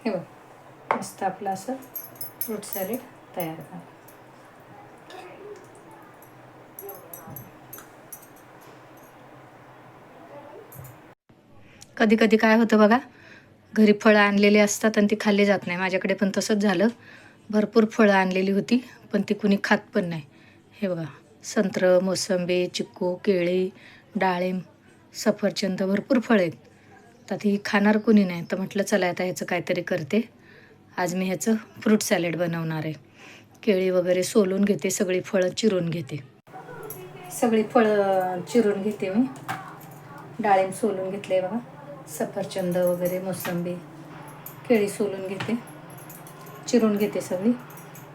हे बघ मस्त आपलं असं फ्रूट सॅलेड तयार झालं कधी कधी काय होतं बघा घरी फळं आणलेली असतात आणि ती खाल्ली जात नाही. माझ्याकडे पण तसंच झालं. भरपूर फळं आणलेली होती पण ती कुणी खात पण नाही. हे बघा संत्र मोसंबी चिक्कू केळी डाळिंब सफरचंद भरपूर फळं आहेत. तर ती खाणार कुणी नाही. तर म्हटलं चला आता ह्याचं काहीतरी करते. आज मी ह्याचं फ्रूट सॅलेड बनवणार आहे. केळी वगैरे सोलून घेते सगळी फळं चिरून घेते. सगळी फळं चिरून घेते मी. डाळिंब सोलून घेतले बघा. सफरचंद वगैरे मोसंबी केळी सोलून घेते. चिरून घेते सगळी.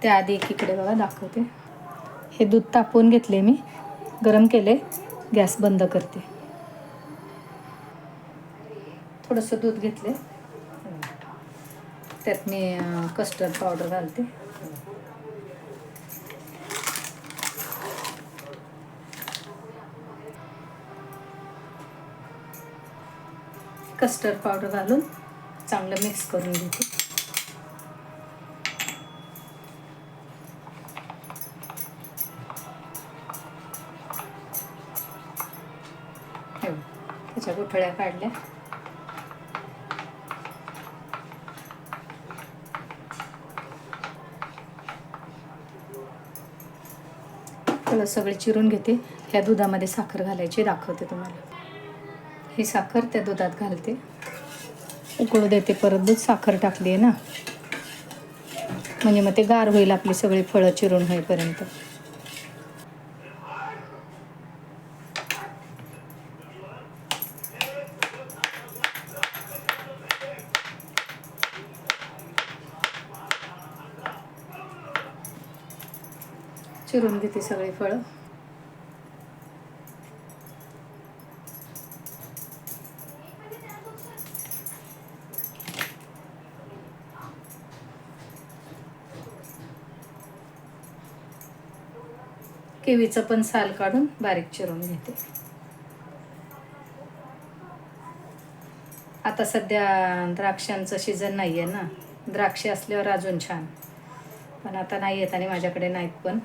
त्याआधी एकीकडे बघा दाखवते. हे दूध तापवून घेतले मी. गरम केले गॅस बंद करते. थोडंसं दूध घेतले. त्यात मी कस्टर्ड पावडर घालते. कस्टर्ड पावडर घालून चांगलं मिक्स करून घेते. त्याच्या गुठळ्या काढल्या. चला सगळे चिरून घेते. ह्या दुधामध्ये साखर घालायची दाखवते तुम्हाला. ही साखर त्या दुधात घालते. उकळू देते परत दूध साखर टाकली आहे ना. म्हणजे मग ते गार होईल आपली सगळी फळं चिरून होईपर्यंत. चिरून घेते सगळी फळं. केवीचं पण साल काढून बारीक चिरून घेते. आता सध्या द्राक्षांचं सीझन नाही आहे ना. द्राक्षे असल्यावर अजून छान. पण आता नाही आहेत आणि माझ्याकडे नाहीत पण.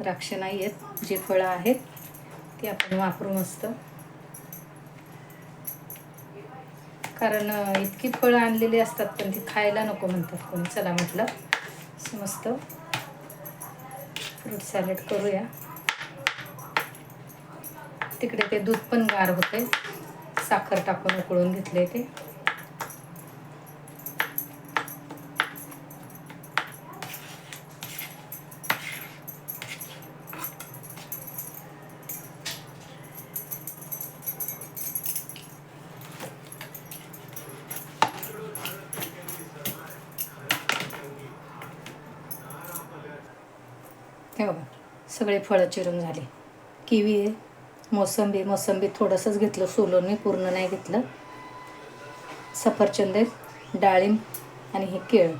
द्राक्ष नाही आहेत जी फळं आहेत ती आपण वापरू मस्त. कारण इतकी फळं आणलेली असतात पण ती खायला नको म्हणतात कोणी. चला म्हटलं मस्त. फ्रूट सॅलेड करूया. तिकडे ते दूध पण गार होते साखर टाकून उकळून घेतले ते हे बघा सगळे फळं चिरून झाले. किवी आहे मोसंबी मोसंबी थोडंसंच घेतलं सोलून मी पूर्ण नाही घेतलं. सफरचंद आहेत डाळिंब आणि हे केळ.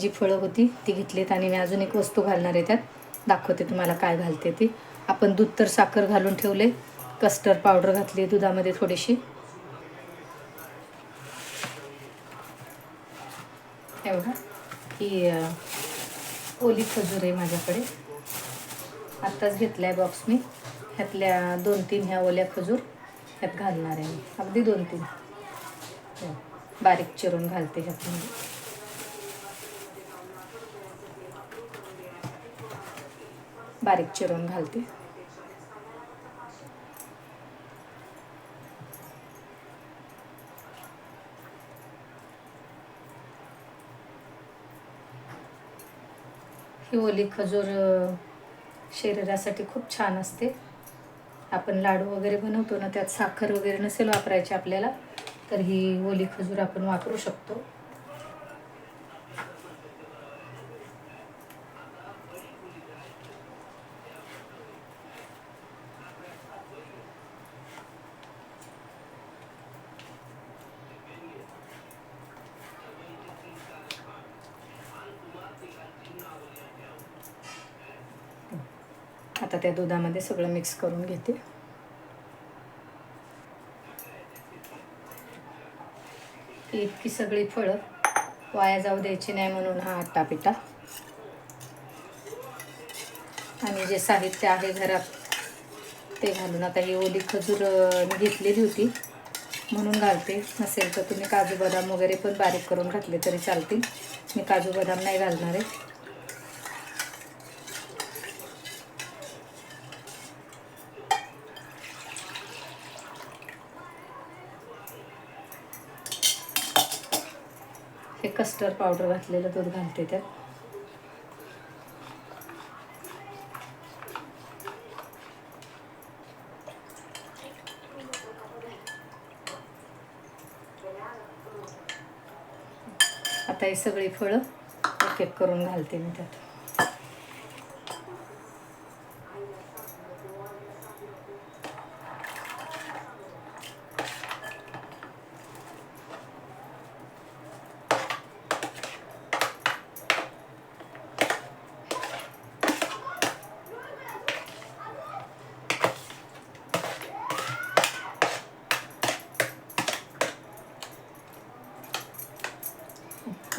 जी फळं होती ती घेतलीत आणि मी अजून एक वस्तू घालणार आहे त्यात. दाखवते तुम्हाला काय घालते ती. आपण दूध तर साखर घालून ठेवले. कस्टर्ड पावडर घातली दुधामध्ये थोडीशी. एवढा ही ओली खजूर आहे माझ्याकडे. आत्ताच घेतला आहे बॉक्स मी. ह्यातल्या दोन तीन ह्या ओल्या खजूर ह्यात घालणार आहे मी. अगदी दोन तीन. हो, बारीक चिरून घालते ह्यातमध्ये बारीक चिरून घालते. ही ओली खजूर शरीरासाठी खूप छान असते. आपण लाडू वगैरे बनवतो ना त्यात साखर वगैरे नसेल वापरायची आपल्याला तर ही ओली खजूर आपण वापरू शकतो. आता त्या दुधामध्ये सगळं मिक्स करून घेते. इतकी सगळी फळं वाया जाऊ द्यायची नाही म्हणून हा आट्टा पिठा आणि जे साहित्य आहे घरात ते घालून आता ही ओली खजूर मी घेतलेली होती. म्हणून घालते. नसेल तर तुम्ही काजू बदाम वगैरे पण बारीक करून घातले तरी चालतील. मी काजू बदाम नाही घालणार आहे. हे कस्टर्ड पावडर घातलेलं दूध घालते त्यात. आता ही सगळी फळं एक एक करून घालते मी त्यात.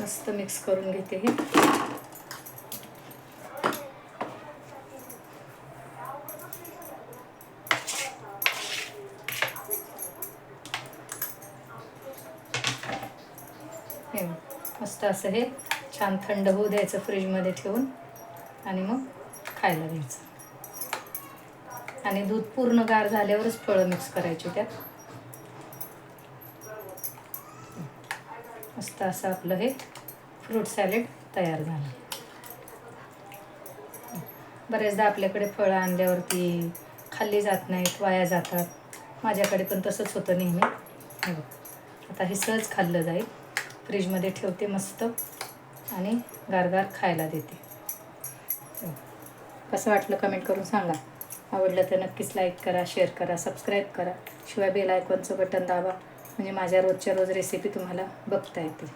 मस्त मिक्स करून घेते हे. मस्त असं हे छान थंड होऊ द्यायचं फ्रीजमध्ये ठेवून आणि मग खायला द्यायचं. आणि दूध पूर्ण गार झाल्यावरच फळं मिक्स करायची त्यात. मस्त असं आपलं हे फ्रूट सॅलेड तयार झालं. बऱ्याचदा आपल्याकडे फळं आणल्यावरती खाल्ली जात नाहीत वाया जातात. माझ्याकडे पण तसंच होतं नेहमी. आता हे सहज खाल्लं जाईल. फ्रीजमध्ये ठेवते मस्त आणि गारगार खायला देते. हो. कसं वाटलं कमेंट करून सांगा. आवडलं तर नक्कीच लाईक करा शेअर करा सबस्क्राईब करा. शिवाय बेल आयकॉनचं बटन दाबा. म्हणजे माझ्या रोजच्या रोज रेसिपी तुम्हाला बघता येतील.